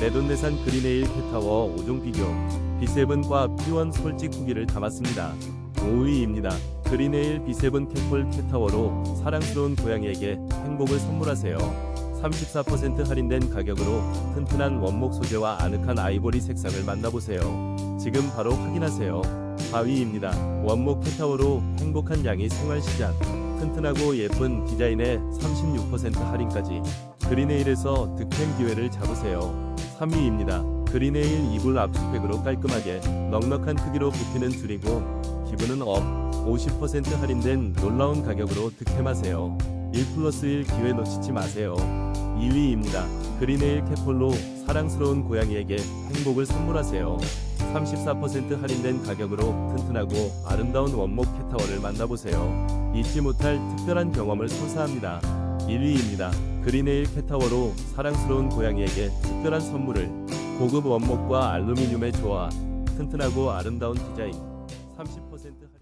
내돈내산 그린에일 캣타워 5종 비교 B7과 P1 솔직 후기를 담았습니다. 5위입니다. 그린에일 B7 캣폴 캣타워로 사랑스러운 고양이에게 행복을 선물하세요. 34% 할인된 가격으로 튼튼한 원목 소재와 아늑한 아이보리 색상을 만나보세요. 지금 바로 확인하세요. 4위입니다. 원목 캣타워로 행복한 양이 생활 시작. 튼튼하고 예쁜 디자인에 36% 할인까지. 그린에일에서 득템 기회를 잡으세요. 3위입니다. 그린에일 이불 압축팩으로 깔끔하게 넉넉한 크기로 부피는 줄이고 기분은 업 50% 할인된 놀라운 가격으로 득템하세요. 1 플러스 1 기회 놓치지 마세요. 2위입니다. 그린에일 캐폴로 사랑스러운 고양이에게 행복을 선물하세요. 34% 할인된 가격으로 튼튼하고 아름다운 원목 캣타워를 만나보세요. 잊지 못할 특별한 경험을 선사합니다. 1위입니다. 그린에일 캣타워로 사랑스러운 고양이에게 특별한 선물을 고급 원목과 알루미늄의 조화, 튼튼하고 아름다운 디자인, 30% 할인